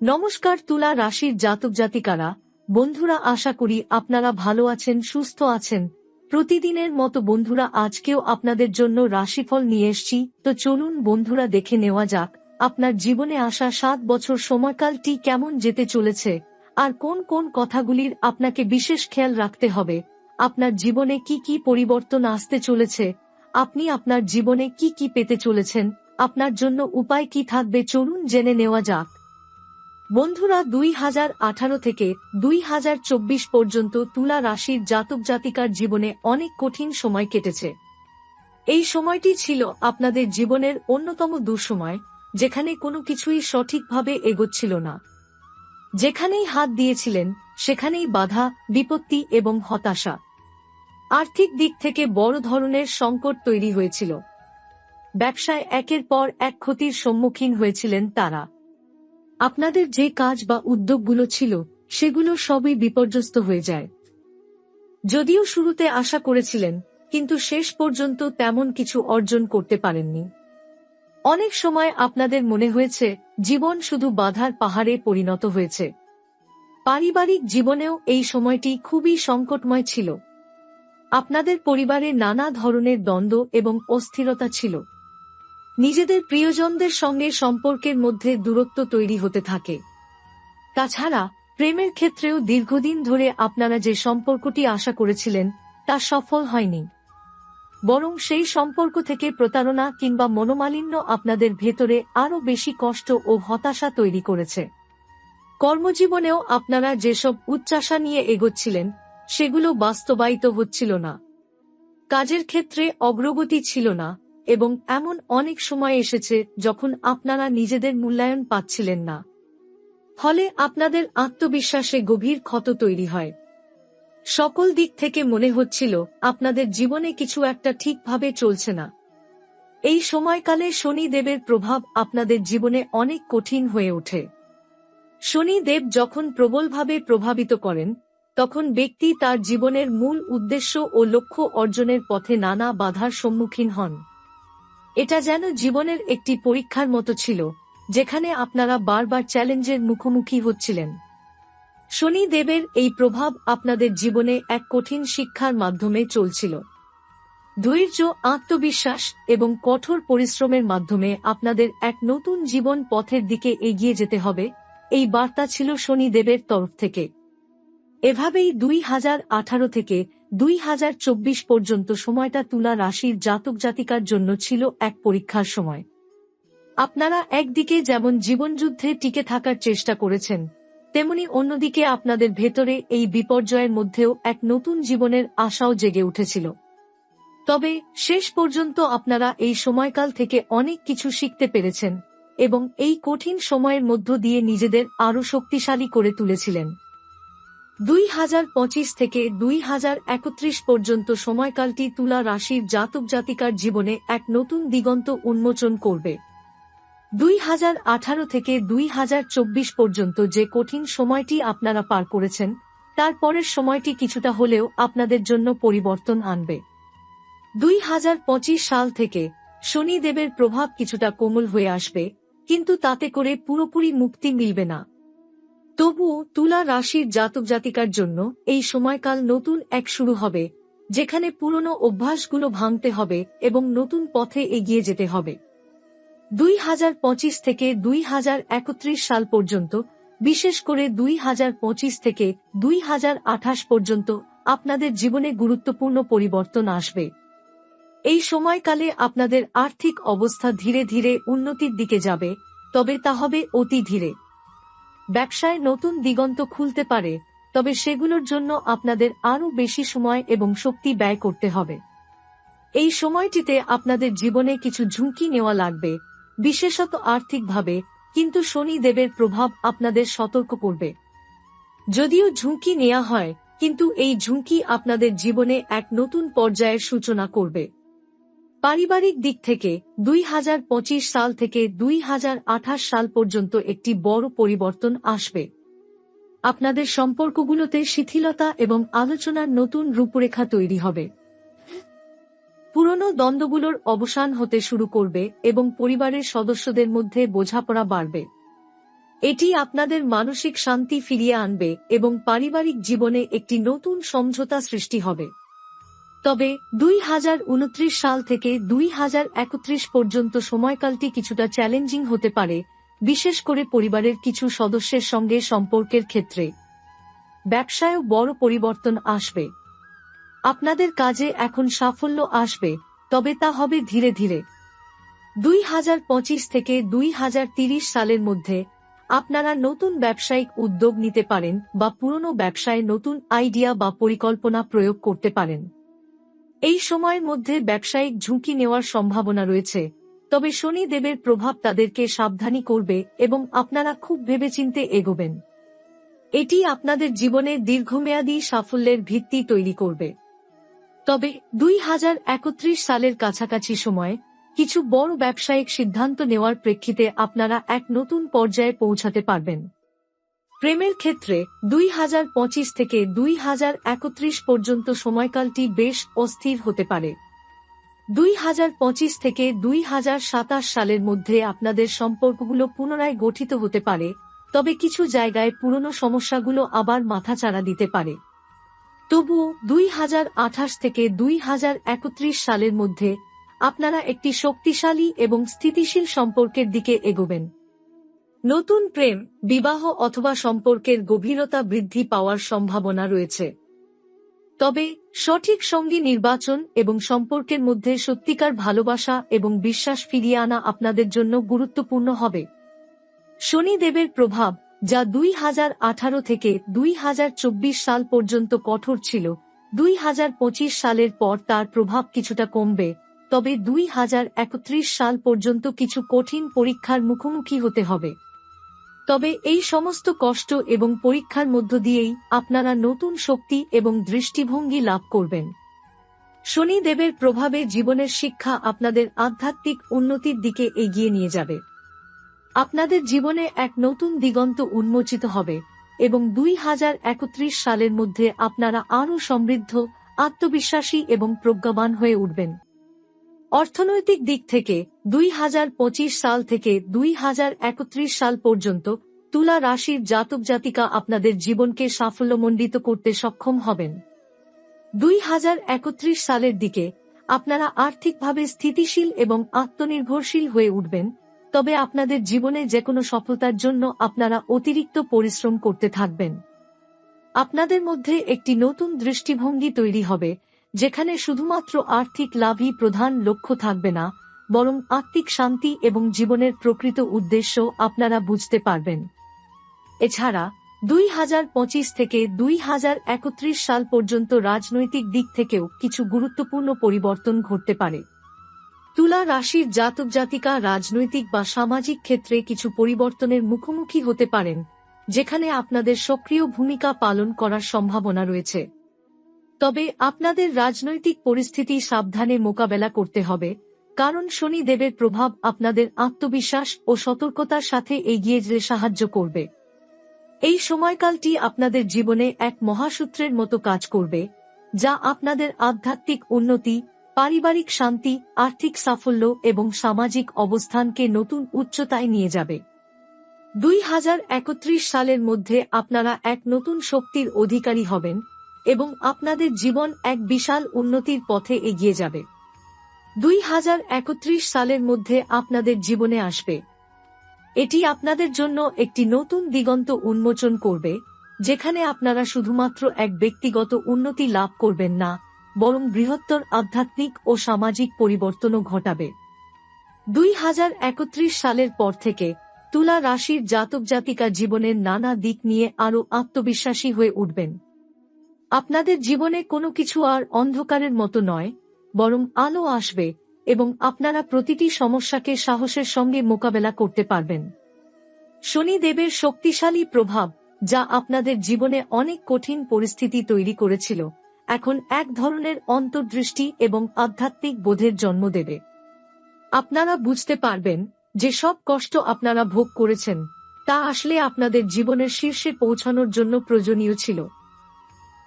নমস্কার তুলা রাশির জাতক জাতিকারা, বন্ধুরা আশা করি আপনারা ভালো আছেন, সুস্থ আছেন। প্রতিদিনের মতো বন্ধুরা আজকেও আপনাদের জন্য রাশিফল নিয়ে এসছি। তো চলুন বন্ধুরা দেখে নেওয়া যাক, আপনার জীবনে আসা সাত বছর সময়কালটি কেমন যেতে চলেছে, আর কোন কোন কথাগুলির আপনাকে বিশেষ খেয়াল রাখতে হবে, আপনার জীবনে কি কি পরিবর্তন আসতে চলেছে, আপনি আপনার জীবনে কি কি পেতে চলেছেন, আপনার জন্য উপায় কি থাকবে চলুন জেনে নেওয়া যাক। বন্ধুরা দুই হাজার আঠারো থেকে দুই হাজার চব্বিশ পর্যন্ত তুলা রাশির জাতক জাতিকার জীবনে অনেক কঠিন সময় কেটেছে। এই সময়টি ছিল আপনাদের জীবনের অন্যতম দুঃসময়, যেখানে কোনো কিছুই সঠিকভাবে এগোচ্ছিল না। যেখানেই হাত দিয়েছিলেন, সেখানেই বাধা, বিপত্তি এবং হতাশা। আর্থিক দিক থেকে বড় ধরনের সংকট তৈরি হয়েছিল। ব্যবসায় একের পর এক ক্ষতির সম্মুখীন হয়েছিলেন তারা। আপনাদের যে কাজ বা উদ্যোগগুলো ছিল, সেগুলো সবই বিপর্যস্ত হয়ে যায়। যদিও শুরুতে আশা করেছিলেন, কিন্তু শেষ পর্যন্ত তেমন কিছু অর্জন করতে পারেননি। অনেক সময় আপনাদের মনে হয়েছে, জীবন শুধু বাধার পাহাড়ে পরিণত হয়েছে। পারিবারিক জীবনেও এই সময়টি খুবই সংকটময় ছিল। আপনাদের পরিবারে নানা ধরনের দ্বন্দ্ব এবং অস্থিরতা ছিল। নিজেদের প্রিয়জনদের সঙ্গে সম্পর্কের মধ্যে দূরত্ব তৈরি হতে থাকে। তাছাড়া, প্রেমের ক্ষেত্রেও দীর্ঘদিন ধরে আপনারা যে সম্পর্কটি আশা করেছিলেন, তা সফল হয়নি। বরং সেই সম্পর্ক থেকে প্রতারণা কিংবা মনোমালিন্য আপনাদের ভেতরে আরও বেশি কষ্ট ও হতাশা তৈরি করেছে। কর্মজীবনেও আপনারা যেসব উচ্চাশা নিয়ে এগোচ্ছিলেন, সেগুলো বাস্তবায়িত হচ্ছিল না। কাজের ক্ষেত্রে অগ্রগতি ছিল না এবং এমন অনেক সময় এসেছে যখন আপনারা নিজেদের মূল্যায়ন পাচ্ছিলেন না। ফলে আপনাদের আত্মবিশ্বাসে গভীর ক্ষত তৈরি হয়। সকল দিক থেকে মনে হচ্ছিল, আপনাদের জীবনে কিছু একটা ঠিকভাবে চলছে না। এই সময়কালে শনি দেবের প্রভাব আপনাদের জীবনে অনেক কঠিন হয়ে ওঠে। শনি দেব যখন প্রবলভাবে প্রভাবিত করেন, তখন ব্যক্তি তার জীবনের মূল উদ্দেশ্য ও লক্ষ্য অর্জনের পথে নানা বাধার সম্মুখীন হন। এটা যেন জীবনের একটি পরীক্ষার মতো ছিল, যেখানে আপনারা বারবার চ্যালেঞ্জের মুখোমুখি হচ্ছিলেন। শনি দেবের এই প্রভাব আপনাদের জীবনে এক কঠিন শিক্ষার মাধ্যমে চলছিল। ধৈর্য, আত্মবিশ্বাস এবং কঠোর পরিশ্রমের মাধ্যমে আপনাদের এক নতুন জীবন পথের দিকে এগিয়ে যেতে হবে, এই বার্তা ছিল শনি দেবের তরফ থেকে। এভাবেই দুই হাজার আঠারো থেকে দুই হাজার চব্বিশ পর্যন্ত সময়টা তুলা রাশির জাতক জাতিকার জন্য ছিল এক পরীক্ষার সময়। আপনারা একদিকে যেমন জীবনযুদ্ধে টিকে থাকার চেষ্টা করেছেন, তেমনি অন্যদিকে আপনাদের ভেতরে এই বিপর্যয়ের মধ্যেও এক নতুন জীবনের আশাও জেগে উঠেছিল। তবে শেষ পর্যন্ত আপনারা এই সময়কাল থেকে অনেক কিছু শিখতে পেরেছেন এবং এই কঠিন সময়ের মধ্য দিয়ে নিজেদের আরও শক্তিশালী করে তুলেছিলেন। দুই হাজার পঁচিশ থেকে দুই হাজার একত্রিশ পর্যন্ত সময়কালটি তুলা রাশির জাতক জাতিকার জীবনে এক নতুন দিগন্ত উন্মোচন করবে। দুই হাজার আঠারো থেকে দুই হাজার চব্বিশ পর্যন্ত যে কঠিন সময়টি আপনারা পার করেছেন, তার পরের সময়টি কিছুটা হলেও আপনাদের জন্য পরিবর্তন আনবে। দুই হাজার পঁচিশ সাল থেকে শনিদেবের প্রভাব কিছুটা কোমল হয়ে আসবে, কিন্তু তাতে করে পুরোপুরি মুক্তি মিলবে না। তবুও তুলা রাশির জাতক জাতিকার জন্য এই সময়কাল নতুন এক শুরু হবে, যেখানে পুরনো অভ্যাসগুলো ভাঙতে হবে এবং নতুন পথে এগিয়ে যেতে হবে। দুই হাজার পঁচিশ থেকে দুই হাজার একত্রিশ সাল পর্যন্ত, বিশেষ করে দুই হাজার পঁচিশ থেকে দুই হাজার আঠাশ পর্যন্ত, আপনাদের জীবনে গুরুত্বপূর্ণ পরিবর্তন আসবে। এই সময়কালে আপনাদের আর্থিক অবস্থা ধীরে ধীরে উন্নতির দিকে যাবে, তবে তা হবে অতি ধীরে। ব্যবসায় নতুন দিগন্ত খুলতে পারে, তবে সেগুলোর জন্য আপনাদের আরও বেশি সময় এবং শক্তি ব্যয় করতে হবে। এই সময়টিতে আপনাদের জীবনে কিছু ঝুঁকি নেওয়া লাগবে, বিশেষত আর্থিকভাবে, কিন্তু শনি দেবের প্রভাব আপনাদের সতর্ক করবে। যদিও ঝুঁকি নেওয়া হয়, কিন্তু এই ঝুঁকি আপনাদের জীবনে এক নতুন পর্যায়ের সূচনা করবে। পারিবারিক দিক থেকে দুই হাজার পঁচিশ সাল থেকে দুই হাজার আঠাশ সাল পর্যন্ত একটি বড় পরিবর্তন আসবে। আপনাদের সম্পর্কগুলোতে শিথিলতা এবং আলোচনার নতুন রূপরেখা তৈরি হবে। পুরনো দ্বন্দ্বগুলোর অবসান হতে শুরু করবে এবং পরিবারের সদস্যদের মধ্যে বোঝাপড়া বাড়বে। এটি আপনাদের মানসিক শান্তি ফিরিয়ে আনবে এবং পারিবারিক জীবনে একটি নতুন সমঝোতা সৃষ্টি হবে। তবে দুই হাজার উনত্রিশ সাল থেকে দুই হাজার একত্রিশ পর্যন্ত সময়কালটি কিছুটা চ্যালেঞ্জিং হতে পারে, বিশেষ করে পরিবারের কিছু সদস্যের সঙ্গে সম্পর্কের ক্ষেত্রে। ব্যবসায়ও বড় পরিবর্তন আসবে। আপনাদের কাজে এখন সাফল্য আসবে, তবে তা হবে ধীরে ধীরে। দুই হাজার পঁচিশ থেকে দুই সালের মধ্যে আপনারা নতুন ব্যবসায়িক উদ্যোগ নিতে পারেন বা পুরনো ব্যবসায় নতুন আইডিয়া বা পরিকল্পনা প্রয়োগ করতে পারেন। এই সময়ের মধ্যে ব্যবসায়িক ঝুঁকি নেওয়ার সম্ভাবনা রয়েছে। তবে শনি দেবের প্রভাব তাদেরকে সাবধানী করবে এবং আপনারা খুব ভেবেচিন্তে এগোবেন। এটি আপনাদের জীবনে দীর্ঘমেয়াদী সাফল্যের ভিত্তি তৈরি করবে। তবে দুই হাজার একত্রিশ সালের কাছাকাছি সময়ে কিছু বড় ব্যবসায়িক সিদ্ধান্ত নেওয়ার প্রেক্ষিতে আপনারা এক নতুন পর্যায়ে পৌঁছাতে পারবেন। প্রেমের ক্ষেত্রে দুই হাজার পঁচিশ থেকে দুই হাজার একত্রিশ পর্যন্ত সময়কালটি বেশ অস্থির হতে পারে। দুই হাজার পঁচিশ থেকে দুই হাজার সাতাশ সালের মধ্যে আপনাদের সম্পর্কগুলো পুনরায় গঠিত হতে পারে, তবে কিছু জায়গায় পুরনো সমস্যাগুলো আবার মাথাচাড়া দিতে পারে। তবুও দুই হাজার আঠাশ থেকে দুই হাজার একত্রিশ সালের মধ্যে আপনারা একটি শক্তিশালী এবং স্থিতিশীল সম্পর্কের দিকে এগোবেন। নতুন প্রেম, বিবাহ অথবা সম্পর্কের গভীরতা বৃদ্ধি পাওয়ার সম্ভাবনা রয়েছে। তবে, সঠিক সঙ্গী নির্বাচন এবং সম্পর্কের মধ্যে সত্যিকার ভালোবাসা এবং বিশ্বাস ফিরিয়ে আনা আপনাদের জন্য গুরুত্বপূর্ণ হবে। শনিদেবের প্রভাব, যা দুই হাজার আঠারো থেকে দুই হাজার চব্বিশ সাল পর্যন্ত কঠোর ছিল, দুই হাজার পঁচিশ সালের পর তার প্রভাব কিছুটা কমবে, তবে দুই হাজার একত্রিশ সাল পর্যন্ত কিছু কঠিন পরীক্ষার মুখোমুখি হতে হবে। তবে এই সমস্ত কষ্ট এবং পরীক্ষার মধ্য দিয়েই আপনারা নতুন শক্তি এবং দৃষ্টিভঙ্গি লাভ করবেন। শনি দেবের প্রভাবে জীবনের শিক্ষা আপনাদের আধ্যাত্মিক উন্নতির দিকে এগিয়ে নিয়ে যাবে। আপনাদের জীবনে এক নতুন দিগন্ত উন্মোচিত হবে এবং দুই হাজার একত্রিশ সালের মধ্যে আপনারা আরও সমৃদ্ধ, আত্মবিশ্বাসী এবং প্রজ্ঞাবান হয়ে উঠবেন। অর্থনৈতিক দিক থেকে দুই হাজার পঁচিশ সাল থেকে দুই হাজার একত্রিশ সাল পর্যন্ত তুলা রাশির জাতক জাতিকা আপনাদের জীবনকে সাফল্যমণ্ডিত করতে সক্ষম হবেন। দুই হাজার একত্রিশ সালের দিকে আপনারা আর্থিকভাবে স্থিতিশীল এবং আত্মনির্ভরশীল হয়ে উঠবেন, তবে আপনাদের জীবনে যে কোনো সফলতার জন্য আপনারা অতিরিক্ত পরিশ্রম করতে থাকবেন। আপনাদের মধ্যে একটি নতুন দৃষ্টিভঙ্গি তৈরি হবে যেখানে শুধুমাত্র আর্থিক লাভই প্রধান লক্ষ্য থাকবে না, বরং আত্মিক শান্তি এবং জীবনের প্রকৃত উদ্দেশ্য আপনারা বুঝতে পারবেন। এছাড়া, দুই হাজার পঁচিশ থেকে দুই হাজার একত্রিশ সাল পর্যন্ত রাজনৈতিক দিক থেকেও কিছু গুরুত্বপূর্ণ পরিবর্তন ঘটতে পারে। তুলা রাশির জাতক জাতিকা রাজনৈতিক বা সামাজিক ক্ষেত্রে কিছু পরিবর্তনের মুখোমুখি হতে পারেন, যেখানে আপনাদের সক্রিয় ভূমিকা পালন করার সম্ভাবনা রয়েছে। তবে আপনাদের রাজনৈতিক পরিস্থিতি সাবধানে মোকাবেলা করতে হবে, কারণ শনি দেবের প্রভাব আপনাদের আত্মবিশ্বাস ও সতর্কতার সাথে এগিয়ে যেতে সাহায্য করবে। এই সময়কালটি আপনাদের জীবনে এক মহাসূত্রের মতো কাজ করবে, যা আপনাদের আধ্যাত্মিক উন্নতি, পারিবারিক শান্তি, আর্থিক সাফল্য এবং সামাজিক অবস্থানকে নতুন উচ্চতায় নিয়ে যাবে। দুই হাজার একত্রিশ সালের মধ্যে আপনারা এক নতুন শক্তির অধিকারী হবেন এবং আপনাদের জীবন এক বিশাল উন্নতির পথে এগিয়ে যাবে। দুই হাজার একত্রিশ সালের মধ্যে আপনাদের জীবনে আসবে। এটি আপনাদের জন্য একটি নতুন দিগন্ত উন্মোচন করবে, যেখানে আপনারা শুধুমাত্র এক ব্যক্তিগত উন্নতি লাভ করবেন না, বরং বৃহত্তর আধ্যাত্মিক ও সামাজিক পরিবর্তনও ঘটাবে। দুই হাজার একত্রিশ সালের পর থেকে তুলা রাশির জাতক জাতিকা জীবনের নানা দিক নিয়ে আরও আত্মবিশ্বাসী হয়ে উঠবেন। আপনাদের জীবনে কোনো কিছু আর অন্ধকারের মতো নয়, বরং আলো আসবে এবং আপনারা প্রতিটি সমস্যাকে সাহসের সঙ্গে মোকাবেলা করতে পারবেন। শনি দেবের শক্তিশালী প্রভাব, যা আপনাদের জীবনে অনেক কঠিন পরিস্থিতি তৈরি করেছিল, এখন এক ধরনের অন্তর্দৃষ্টি এবং আধ্যাত্মিক বোধের জন্ম দেবে। আপনারা বুঝতে পারবেন যে সব কষ্ট আপনারা ভোগ করেছেন, তা আসলে আপনাদের জীবনের শীর্ষে পৌঁছানোর জন্য প্রয়োজনীয় ছিল।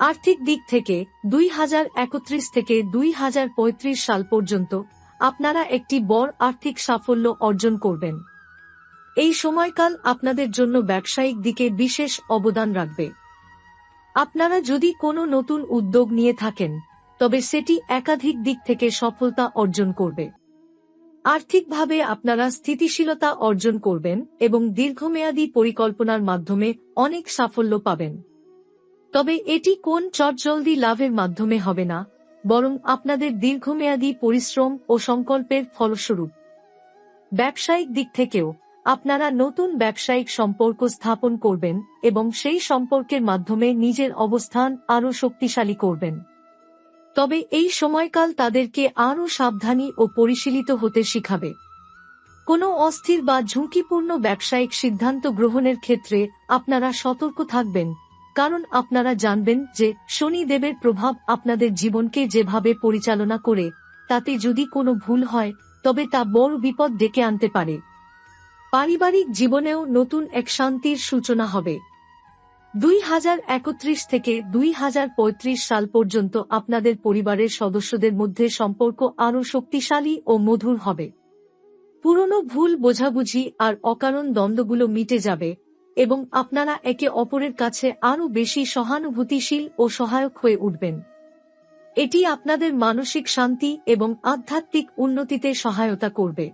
আর্থিক দিক থেকে দুই হাজার একত্রিশ থেকে দুই হাজার পঁয়ত্রিশ সাল পর্যন্ত আপনারা একটি বড় আর্থিক সাফল্য অর্জন করবেন। এই সময়কাল আপনাদের জন্য ব্যবসায়িক দিকে বিশেষ অবদান রাখবে। আপনারা যদি কোনো নতুন উদ্যোগ নিয়ে থাকেন, তবে সেটি একাধিক দিক থেকে সফলতা অর্জন করবে। আর্থিকভাবে আপনারা স্থিতিশীলতা অর্জন করবেন এবং দীর্ঘমেয়াদী পরিকল্পনার মাধ্যমে অনেক সাফল্য পাবেন। তবে এটি কোন চটজলদি লাভের মাধ্যমে হবে না, বরং আপনাদের দীর্ঘমেয়াদী পরিশ্রম ও সংকল্পের ফলস্বরূপ। ব্যবসায়িক দিক থেকেও, আপনারা নতুন ব্যবসায়িক সম্পর্ক স্থাপন করবেন এবং সেই সম্পর্কের মাধ্যমে নিজের অবস্থান আরও শক্তিশালী করবেন। তবে এই সময়কাল তাদেরকে আরও সাবধানী ও পরিশীলিত হতে শিখাবে। কোনো অস্থির বা ঝুঁকিপূর্ণ ব্যবসায়িক সিদ্ধান্ত গ্রহণের ক্ষেত্রে আপনারা সতর্ক থাকবেন কারণ আপনারা জানবেন যে শনি দেবের প্রভাব আপনাদের জীবনকে যেভাবে পরিচালনা করে, তাতে যদি কোনো ভুল হয়, তবে তা বড় বিপদ ডেকে আনতে পারে। পারিবারিক জীবনেও নতুন এক শান্তির সূচনা হবে। দুই হাজার একত্রিশ থেকে দুই হাজার পঁয়ত্রিশ সাল পর্যন্ত আপনাদের পরিবারের সদস্যদের মধ্যে সম্পর্ক আরও শক্তিশালী ও মধুর হবে। পুরনো ভুল বোঝাবুঝি আর অকারণ দ্বন্দ্বগুলো মিটে যাবে। এবং আপনারা একে অপরের কাছে আরও বেশি সহানুভূতিশীল ও সহায়ক হয়ে উঠবেন। এটি আপনাদের মানসিক শান্তি এবং আধ্যাত্মিক উন্নতিতে সহায়তা করবে।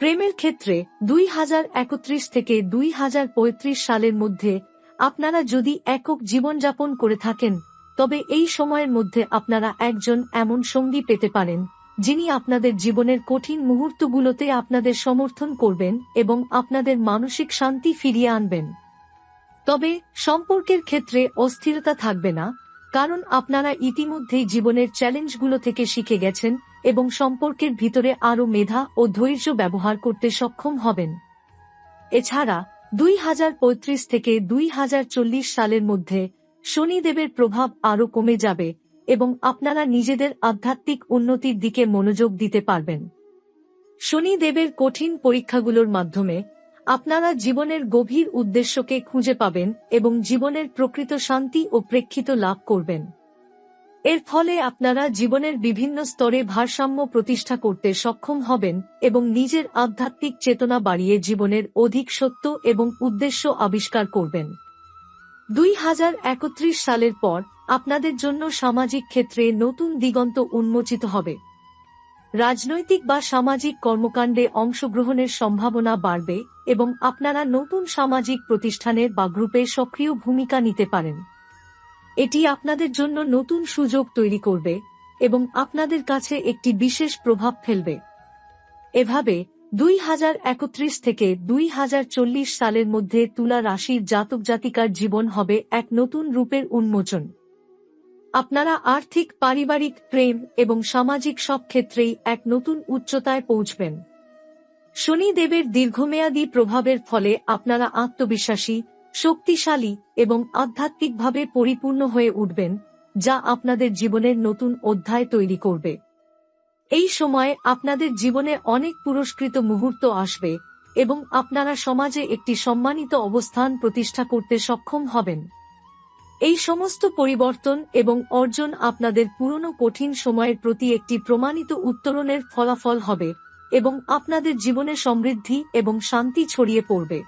প্রেমের ক্ষেত্রে দুই হাজার একত্রিশ থেকে দুই হাজার পঁয়ত্রিশ সালের মধ্যে আপনারা যদি একক জীবনযাপন করে থাকেন, তবে এই সময়ের মধ্যে আপনারা একজন এমন সঙ্গী পেতে পারেন। যিনি আপনাদের জীবনের কঠিন মুহূর্তগুলোতে আপনাদের সমর্থন করবেন এবং আপনাদের মানসিক শান্তি ফিরিয়ে আনবেন। তবে সম্পর্কের ক্ষেত্রে অস্থিরতা থাকবে না, কারণ আপনারা ইতিমধ্যেই জীবনের চ্যালেঞ্জগুলো থেকে শিখে গেছেন এবং সম্পর্কের ভিতরে আরও মেধা ও ধৈর্য ব্যবহার করতে সক্ষম হবেন। এছাড়া, দুই হাজার পঁয়ত্রিশ থেকে দুই হাজার চল্লিশ সালের মধ্যে শনিদেবের প্রভাব আরও কমে যাবে এবং আপনারা নিজেদের আধ্যাত্মিক উন্নতির দিকে মনোযোগ দিতে পারবেন। শনিদেবের কঠিন পরীক্ষাগুলোর মাধ্যমে আপনারা জীবনের গভীর উদ্দেশ্যকে খুঁজে পাবেন এবং জীবনের প্রকৃত শান্তি ও প্রেক্ষিত লাভ করবেন। এর ফলে আপনারা জীবনের বিভিন্ন স্তরে ভারসাম্য প্রতিষ্ঠা করতে সক্ষম হবেন এবং নিজের আধ্যাত্মিক চেতনা বাড়িয়ে জীবনের অধিক সত্য এবং উদ্দেশ্য আবিষ্কার করবেন। দুই হাজার একত্রিশ সালের পর আপনাদের জন্য সামাজিক ক্ষেত্রে নতুন দিগন্ত উন্মোচিত হবে। রাজনৈতিক বা সামাজিক কর্মকাণ্ডে অংশগ্রহণের সম্ভাবনা বাড়বে এবং আপনারা নতুন সামাজিক প্রতিষ্ঠানের বা গ্রুপে সক্রিয় ভূমিকা নিতে পারেন। এটি আপনাদের জন্য নতুন সুযোগ তৈরি করবে এবং আপনাদের কাছে একটি বিশেষ প্রভাব ফেলবে। এভাবে দুই হাজার একত্রিশ থেকে দুই হাজার চল্লিশ সালের মধ্যে তুলা রাশির জাতক জাতিকার জীবন হবে এক নতুন রূপের উন্মোচন। আপনারা আর্থিক, পারিবারিক, প্রেম এবং সামাজিক সব ক্ষেত্রেই এক নতুন উচ্চতায় পৌঁছবেন। শনি দেবের দীর্ঘমেয়াদী প্রভাবের ফলে আপনারা আত্মবিশ্বাসী, শক্তিশালী এবং আধ্যাত্মিকভাবে পরিপূর্ণ হয়ে উঠবেন, যা আপনাদের জীবনের নতুন অধ্যায় তৈরি করবে। এই সময় আপনাদের জীবনে অনেক পুরস্কৃত মুহূর্ত আসবে এবং আপনারা সমাজে একটি সম্মানিত অবস্থান প্রতিষ্ঠা করতে সক্ষম হবেন। এই সমস্ত পরিবর্তন এবং অর্জন আপনাদের পুরনো কঠিন সময়ের প্রতি একটি প্রমাণিত উত্তরণের ফলাফল হবে এবং আপনাদের জীবনে সমৃদ্ধি এবং শান্তি ছড়িয়ে পড়বে।